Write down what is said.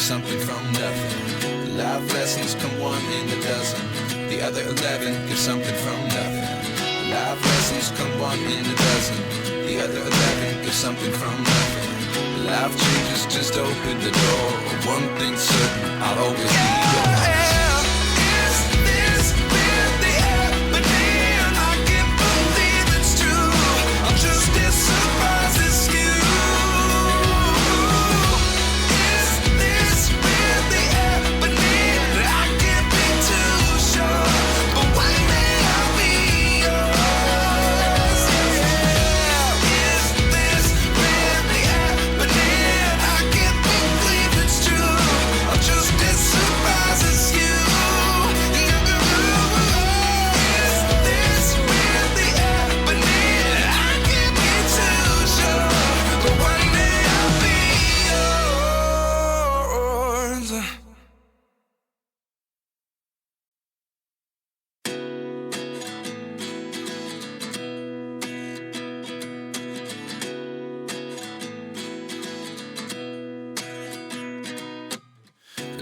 something from nothing. Life lessons come one in a dozen. The other eleven give something from nothing. Life lessons come one in a dozen. The other eleven give something from nothing. Life changes just open the door.